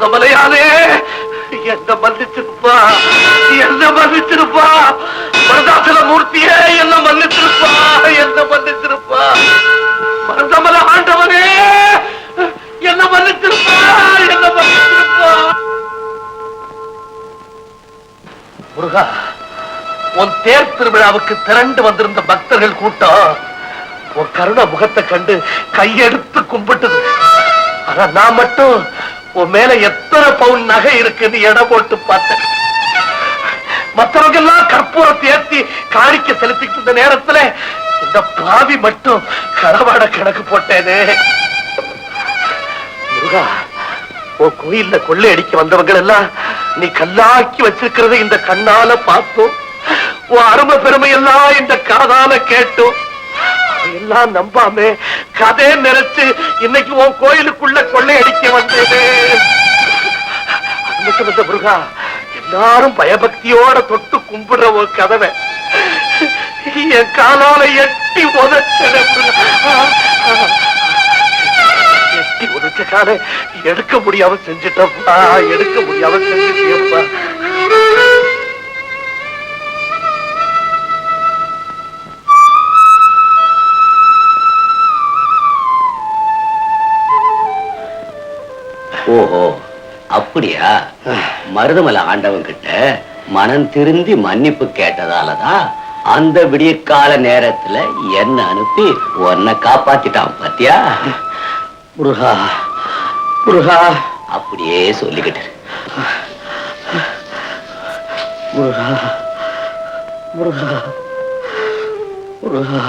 கமலையாலே என்ன மன்னிச்சிருப்பா என்ன மன்னிச்சிருப்பா மருதாசல மூர்த்தியே என்ன மன்னிச்சிருப்பா என்ன மன்னிச்சிருப்பா மருதமல ஆண்டவனே என்ன மன்னிச்சிருப்பா என்ன மன்னிச்சிருப்பா முருகா உன் தேர் திருவிழாவுக்கு திரண்டு வந்திருந்த பக்தர்கள் கூட்டம் உன் கருண முகத்தை கண்டு கையெடுத்து கும்பிட்டது. ஆனா நான் மட்டும் உன் மேல எத்தனை பவுன் நகை இருக்குன்னு எடை போட்டு பார்த்தேன். மற்றவங்க எல்லாம் கற்பூரத்தை ஏத்தி காணிக்க செலுத்திட்டு இருந்த நேரத்துல இந்த பாவி மட்டும் கரவாட கணக்கு போட்டேனே. முருகா உன் கோயில்ல கொள்ளை அடிக்க வந்தவங்க எல்லாம் நீ கல்லாக்கி வச்சிருக்கிறத இந்த கண்ணால பார்த்தோம். உன் அருமை பெருமை எல்லாம் இந்த காதால கேட்டோம். எல்லாம் நம்பாமே கதை நினைச்சு இன்னைக்கு உன் கோயிலுக்குள்ள கொள்ளை அடிக்க வந்தேனே மட்டும் முருகா எல்லாரும் பயபக்தியோட தொட்டு கும்பிடுற ஒரு கதவை. என் காலால எட்டி உதச்சன எட்டி உதச்ச காலை எடுக்க முடியாம செஞ்சுட்டப்பா எடுக்க முடியாம செஞ்சுட்டியப்பா ஓஹோ அப்படியா? மருதமலை ஆண்டவன் கிட்ட மனம் திருந்தி மன்னிப்பு கேட்டதாலதான் அந்த விடியற்கால நேரத்துல என்ன அனுப்பி உன்னை காப்பாத்திட்டான் பாத்தியா? முருகா முருகா. அப்படியே சொல்லிக்கிட்டு. முருகா முருகா முருகா.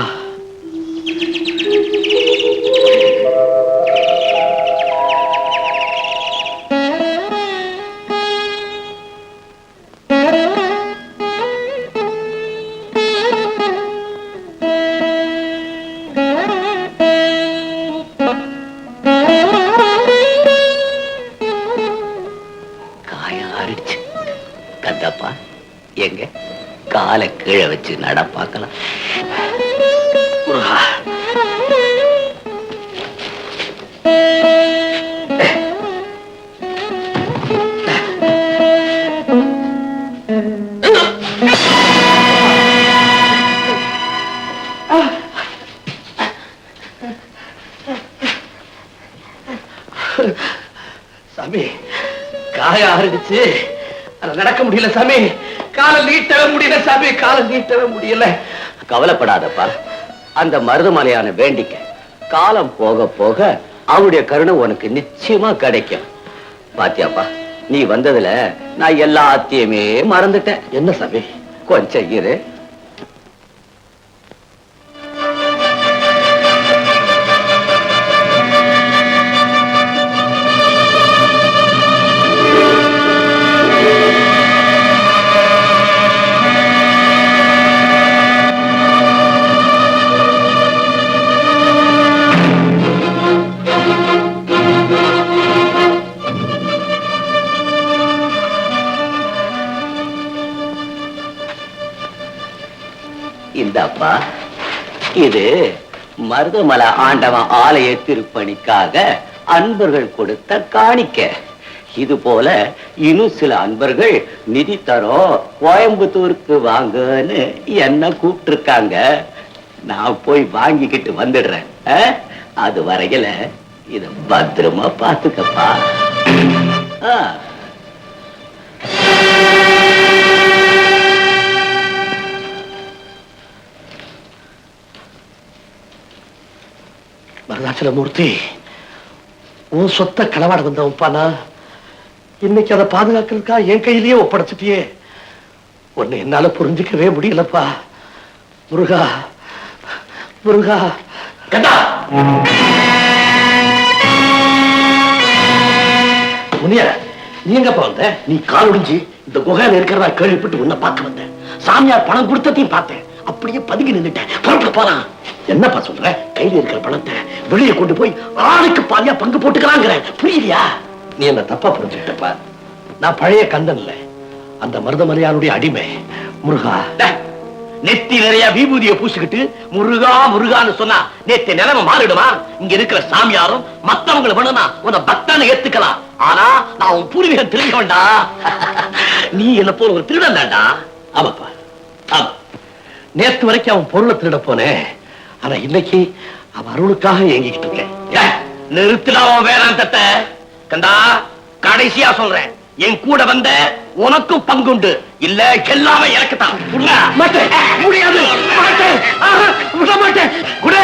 காலை கீழே வச்சு நட பார்க்கலாம். சாமி காய ஆரம்பிச்சு ஆனா நடக்க முடியல சாமி. காலை நீட்டவே முடியல சாமி காலை நீட்டவே முடியல. கவலைப்படாதப்பா. அந்த மருதமலையான வேண்டிக்க காலம் போக போக அவருடைய கருணை உனக்கு நிச்சயமா கிடைக்கும். பாத்தியாப்பா நீ வந்ததுல நான் எல்லாத்தையுமே மறந்துட்டேன். என்ன சாமி கொஞ்சம் இரு. இந்தப்பா. இது மருதமலை ஆண்டவன் ஆலய திருப்பணிக்காக அன்பர்கள் கொடுத்த காணிக்க. இது போல இன்னும் சில அன்பர்கள் நிதி தரோம் கோயம்புத்தூருக்கு வாங்கன்னு என்ன கூப்பிட்டு நான் போய் வாங்கிக்கிட்டு வந்துடுறேன். அது வரையில இத பத்திரமா பாத்துக்கப்பா ஆ. வரதாச்சலமூர்த்தி உன் சொத்த களவாட வந்தவன்ப்பானா இன்னைக்கு அதை பாதுகாக்கிறதுக்கா என் கையிலேயே ஒப்படைச்சிட்டியே. உன்னை என்னால புரிஞ்சுக்கவே முடியலப்பா. முருகா முருகா. கண்டா முனியா நீ எங்கப்பா வந்த? நீ கால் ஒடிஞ்சு இந்த குகையில இருக்கிறதா கேள்விப்பட்டு உன்னை பார்க்க வந்தேன் சாமியார் பணம் கொடுத்ததையும் பார்த்தேன். அப்படியே பதுங்கி நின்றுட்டேன் புறப்பட்டு போறான் என்னப்பா சொல்ற? கையில இருக்கிற பணத்தை வெளியே கொண்டு போய் ஆளுக்கு பாதியா பங்கு போட்டுக்கலாங்கிற. புரியலையா நீ என்ன தப்பா புரிஞ்சுக்கிட்டப்பா? நான் பழைய கந்தன் இல்ல அந்த மருதமலையானுடைய அடிமை முருகா. நெத்தி நிறைய விபூதியை பூசிக்கிட்டு முருகா முருகான்னு சொன்னா நேத்து நிலைமை மாறிடுமா? இங்க இருக்கிற சாமியாரும் மத்தவங்களை வேணும்னா உன்னை பக்தனை ஏத்துக்கலாம். ஆனா நான் உன் பூர்வீகம் திரும்பிக்கொண்டா நீ என்ன போல ஒரு திருடன் தான்டா ஆமாப்பா ஆமா. நேத்து வரைக்கும் அவன் பொருளை திருட போனேன். ஆனா இன்னைக்கு அவன் அருளுக்காக ஏங்கிக்கிட்டு இருக்கேன் நிறுத்தினா வேணாந்தத்தை கண்டா கடைசியா சொல்றேன். என் கூட வந்த உனக்கும் பங்குண்டு. இல்ல எல்லாமே எனக்கு தான் முடியாது. விட மாட்டேன். குடே.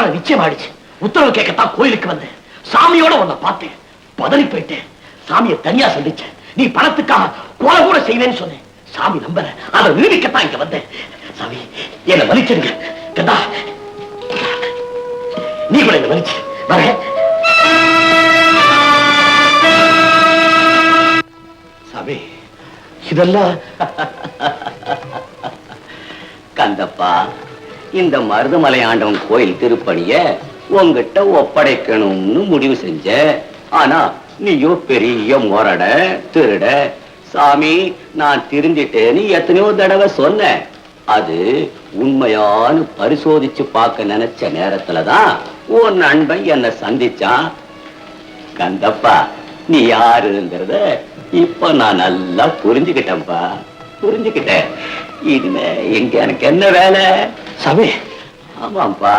எனக்கு கல்யாணம் நிச்சயம் ஆயிடுச்சு உத்தரவு கேட்கத்தான் கோயிலுக்கு வந்தேன். சாமியோட உன்னை பார்த்தேன். பதறி போயிட்டேன். சாமியை தனியா சந்திச்சேன். நீ பணத்துக்காக கொலை கூட செய்வேன்னு சொன்னேன். சாமி நம்பல. அதை நிரூபிக்கத்தான் இங்க வந்தேன். சாமி என்ன மன்னிச்சிடுங்க. கதா நீ கூட என்ன மன்னிச்சு. வர சாமி இதெல்லாம் கந்தப்பா இந்த மருதமலை ஆண்டவன் கோயில் திருப்பணிய உங்ககிட்ட ஒப்படைக்கணும்னு முடிவு செஞ்ச. ஆனா நீயோ பெரிய முரட திருட சாமி நான் திருந்திட்டேன்னு எத்தனையோ தடவை சொன்னேன் அது உண்மையானு பரிசோதிச்சு பார்க்க நினைச்ச நேரத்துலதான் உன் நண்பன் என்ன சந்திச்சான். கந்தப்பா நீ யாருங்கிறத இப்ப நான் நல்லா புரிஞ்சுக்கிட்டேன்பா. புரிஞ்சுக்கிட்டேன். இனிமே எங்க எனக்கு என்ன வேலை? சாமி. ஆமாப்பா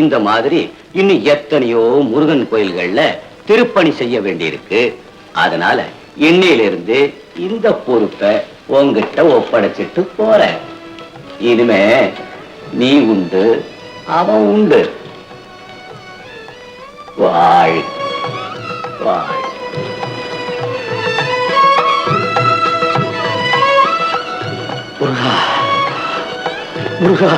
இந்த மாதிரி இன்னும் எத்தனையோ முருகன் கோயில்கள்ல திருப்பணி செய்ய வேண்டியிருக்கு. அதனால இன்னையிலிருந்து இந்த பொறுப்பை உங்ககிட்ட ஒப்படைச்சிட்டு போறேன் இனிமே நீ உண்டு அவன் உண்டு. வாழ் வாழ். முருகா முருகா.